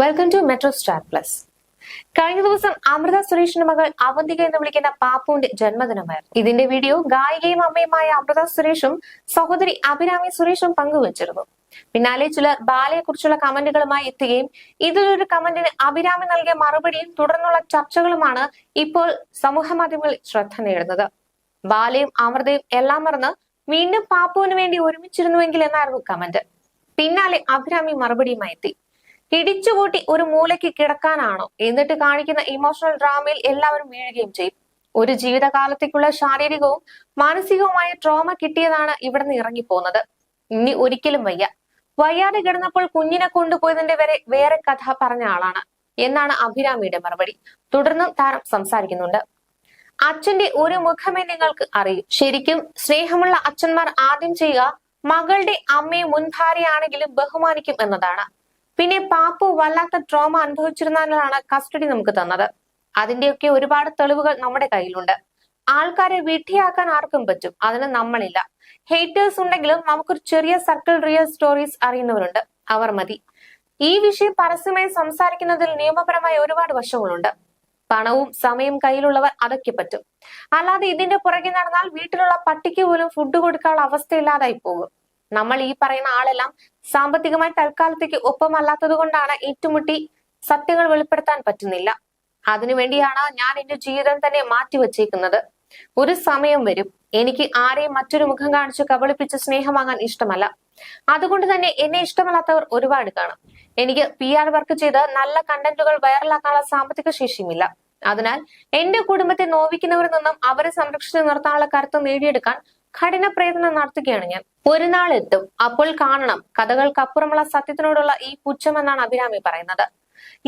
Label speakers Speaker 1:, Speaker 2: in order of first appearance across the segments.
Speaker 1: Welcome to metro star plus കഴിഞ്ഞ ദിവസം അമൃത സുരേഷിന്റെ മകൾ അവന്തിക എന്ന് വിളിക്കുന്ന പാപ്പുവിന്റെ ജന്മദിനമായിരുന്നു. ഇതിന്റെ വീഡിയോ ഗായികയും അമ്മയുമായ അമൃത സുരേഷും സഹോദരി അഭിരാമി സുരേഷും പങ്കുവച്ചിരുന്നു. പിന്നാലെ ചിലർ ബാലയെ കുറിച്ചുള്ള കമന്റുകളുമായി എത്തുകയും ഇതിലൊരു കമന്റിന് അഭിരാമി നൽകിയ മറുപടിയും തുടർന്നുള്ള ചർച്ചകളുമാണ് ഇപ്പോൾ സമൂഹ മാധ്യമങ്ങളിൽ ശ്രദ്ധ നേടുന്നത്. ബാലയും അമൃതയും എല്ലാം മറന്ന് വീണ്ടും പാപ്പുവിന് വേണ്ടി ഒരുമിച്ചിരുന്നുവെങ്കിൽ എന്നായിരുന്നു കമന്റ്. പിന്നാലെ അഭിരാമി മറുപടിയുമായി എത്തി. ഇടിച്ചുകൂട്ടി ഒരു മൂലയ്ക്ക് കിടക്കാനാണോ? എന്നിട്ട് കാണിക്കുന്ന ഇമോഷണൽ ഡ്രാമയിൽ എല്ലാവരും വീഴുകയും ചെയ്യും. ഒരു ജീവിതകാലത്തേക്കുള്ള ശാരീരികവും മാനസികവുമായ ട്രോമ കിട്ടിയതാണ് ഇവിടെ നിന്ന് ഇറങ്ങിപ്പോകുന്നത്. ഇനി ഒരിക്കലും വയ്യ. വയ്യാതെ കിടന്നപ്പോൾ കുഞ്ഞിനെ കൊണ്ടുപോയതിന്റെ വരെ വേറെ കഥ പറഞ്ഞ ആളാണ്. എന്നാണ് അഭിരാമിയുടെ മറുപടി. തുടർന്നും താരം സംസാരിക്കുന്നുണ്ട്. അച്ഛന്റെ ഒരു മുഖമേ നിങ്ങൾക്ക് അറിയും. ശരിക്കും സ്നേഹമുള്ള അച്ഛന്മാർ ആദ്യം ചെയ്യുക മകളുടെ അമ്മയെ മുൻഭാര്യയാണെങ്കിലും ബഹുമാനിക്കും എന്നതാണ്. പിന്നെ പാപ്പു വല്ലാത്ത ട്രോമ അനുഭവിച്ചിരുന്നാലാണ് കസ്റ്റഡി നമുക്ക് തന്നത്. അതിന്റെയൊക്കെ ഒരുപാട് തെളിവുകൾ നമ്മുടെ കയ്യിലുണ്ട്. ആൾക്കാരെ വിഡ്ഢിയാക്കാൻ ആർക്കും പറ്റും. അതിന് നമ്മളില്ല. ഹേറ്റേഴ്സ് ഉണ്ടെങ്കിലും നമുക്കൊരു ചെറിയ സർക്കിൾ റിയൽ സ്റ്റോറീസ് അറിയുന്നവരുണ്ട്. അവർ മതി. ഈ വിഷയം പരസ്യമായി സംസാരിക്കുന്നതിൽ നിയമപരമായ ഒരുപാട് വശങ്ങളുണ്ട്. പണവും സമയം കയ്യിലുള്ളവർ അതൊക്കെ പറ്റും. അല്ലാതെ ഇതിന്റെ പുറകെ നടന്നാൽ വീട്ടിലുള്ള പട്ടിക്ക് പോലും ഫുഡ് കൊടുക്കാനുള്ള അവസ്ഥയില്ലാതായി പോകും. നമ്മൾ ഈ പറയുന്ന ആളെല്ലാം സാമ്പത്തികമായി തൽക്കാലത്തേക്ക് ഒപ്പമല്ലാത്തത് കൊണ്ടാണ് ഏറ്റുമുട്ടി സത്യങ്ങൾ വെളിപ്പെടുത്താൻ പറ്റുന്നില്ല. അതിനുവേണ്ടിയാണ് ഞാൻ എന്റെ ജീവിതം തന്നെ മാറ്റിവെച്ചേക്കുന്നത് ഒരു സമയം വരും. എനിക്ക് ആരെയും മറ്റൊരു മുഖം കാണിച്ച് കബളിപ്പിച്ച് സ്നേഹം വാങ്ങാൻ ഇഷ്ടമല്ല. അതുകൊണ്ട് തന്നെ എന്നെ ഇഷ്ടമല്ലാത്തവർ ഒരുപാട് കാണും. എനിക്ക് പി ആർ വർക്ക് ചെയ്ത് നല്ല കണ്ടന്റുകൾ വൈറലാക്കാനുള്ള സാമ്പത്തിക ശേഷിയുമില്ല. അതിനാൽ എന്റെ കുടുംബത്തെ നോവിക്കുന്നവരിൽ നിന്നും അവരെ സംരക്ഷിച്ചു നിർത്താനുള്ള കരുത്ത് നേടിയെടുക്കാൻ കഠിന പ്രയത്നം നടത്തുകയാണ് ഞാൻ. ഒരു നാൾ എത്തും അപ്പോൾ കാണണം. കഥകൾക്കപ്പുറമുള്ള സത്യത്തിനോടുള്ള ഈ പുച്ഛം എന്നാണ് അഭിരാമി പറയുന്നത്.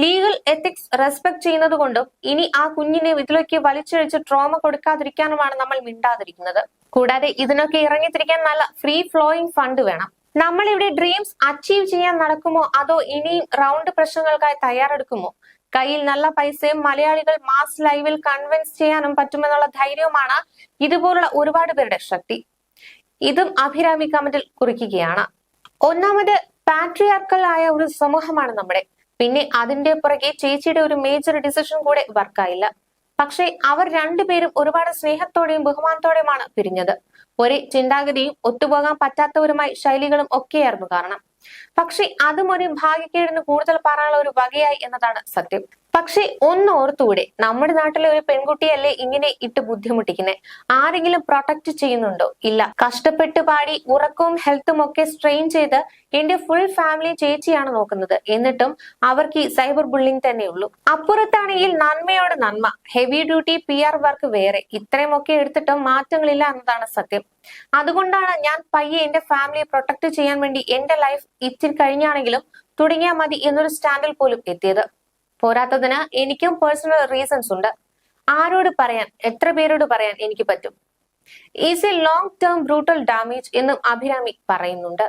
Speaker 1: ലീഗൽ എത്തിക്സ് റെസ്പെക്ട് ചെയ്യുന്നത് കൊണ്ടും ഇനി ആ കുഞ്ഞിനെ ഇതിലേക്ക് വലിച്ചഴിച്ച് ട്രോമ കൊടുക്കാതിരിക്കാനുമാണ് നമ്മൾ മിണ്ടാതിരിക്കുന്നത്. കൂടാതെ ഇതിനൊക്കെ ഇറങ്ങിത്തിരിക്കാൻ നല്ല ഫ്രീ ഫ്ലോയിങ് ഫണ്ട് വേണം. നമ്മൾ ഇവിടെ ഡ്രീംസ് അച്ചീവ് ചെയ്യാൻ നടക്കുമോ? അതോ ഇനിയും റൗണ്ട് പ്രശ്നങ്ങൾക്കായി തയ്യാറെടുക്കുമോ? കയ്യിൽ നല്ല പൈസയും മലയാളികൾ മാസ് ലൈവിൽ കൺവിൻസ് ചെയ്യാനും പറ്റുമെന്നുള്ള ധൈര്യവുമാണ് ഇതുപോലുള്ള ഒരുപാട് പേരുടെ ശക്തി. ഇതും അഭിരാമി കമന്റിൽ കുറിക്കുകയാണ്. ഒന്നാമത് പാട്രിയാർക്കൽ ആയ ഒരു സമൂഹമാണ് നമ്മുടെ. പിന്നെ അതിന്റെ പുറകെ ചേച്ചിയുടെ ഒരു മേജർ ഡിസിഷൻ കൂടെ വർക്കായില്ല പക്ഷേ അവർ രണ്ടുപേരും ഒരുപാട് സ്നേഹത്തോടെയും ബഹുമാനത്തോടെയുമാണ് പിരിഞ്ഞത്. ഒരേ ചിന്താഗതിയും ഒത്തുപോകാൻ പറ്റാത്തവരുമായി ശൈലികളും ഒക്കെയായിരുന്നു കാരണം. പക്ഷെ അതും ഒരു ഭാഗ്യക്കേടിന് കൂടുതൽ പറയാനുള്ള ഒരു വകയായി എന്നതാണ് സത്യം. പക്ഷെ ഒന്ന് ഓർത്തുകൂടെ നമ്മുടെ നാട്ടിലെ ഒരു പെൺകുട്ടിയല്ലേ ഇങ്ങനെ ഇട്ട് ബുദ്ധിമുട്ടിക്കുന്നത് ആരെങ്കിലും പ്രൊട്ടക്ട് ചെയ്യുന്നുണ്ടോ? ഇല്ല. കഷ്ടപ്പെട്ട് പാടി ഉറക്കവും ഹെൽത്തും ഒക്കെ സ്ട്രെയിൻ ചെയ്ത് എന്റെ ഫുൾ ഫാമിലി ചേച്ചിയാണ് നോക്കുന്നത്. എന്നിട്ടും അവർക്ക് ഈ സൈബർ ബുള്ളിങ് തന്നെയുള്ളൂ അപ്പുറത്താണെങ്കിൽ നന്മയോട് നന്മ. Heavy duty P R work വേറെ. ഇത്രയുമൊക്കെ എടുത്തിട്ടും മാറ്റങ്ങളില്ല എന്നതാണ് സത്യം. അതുകൊണ്ടാണ് ഞാൻ പയ്യെ എന്റെ ഫാമിലിയെ പ്രൊട്ടക്ട് ചെയ്യാൻ വേണ്ടി എന്റെ ലൈഫ് ഇത്തിരി കഴിഞ്ഞാണെങ്കിലും തുടങ്ങിയാൽ മതി എന്നൊരു സ്റ്റാൻഡിൽ പോലും എത്തിയത്. പോരാത്തതിന് എനിക്കും പേഴ്സണൽ റീസൺസ് ഉണ്ട്. ആരോട് പറയാൻ എത്ര പേരോട് പറയാൻ എനിക്ക് പറ്റും? Is a long term brutal damage എന്നും അഭിരാമി പറയുന്നുണ്ട്.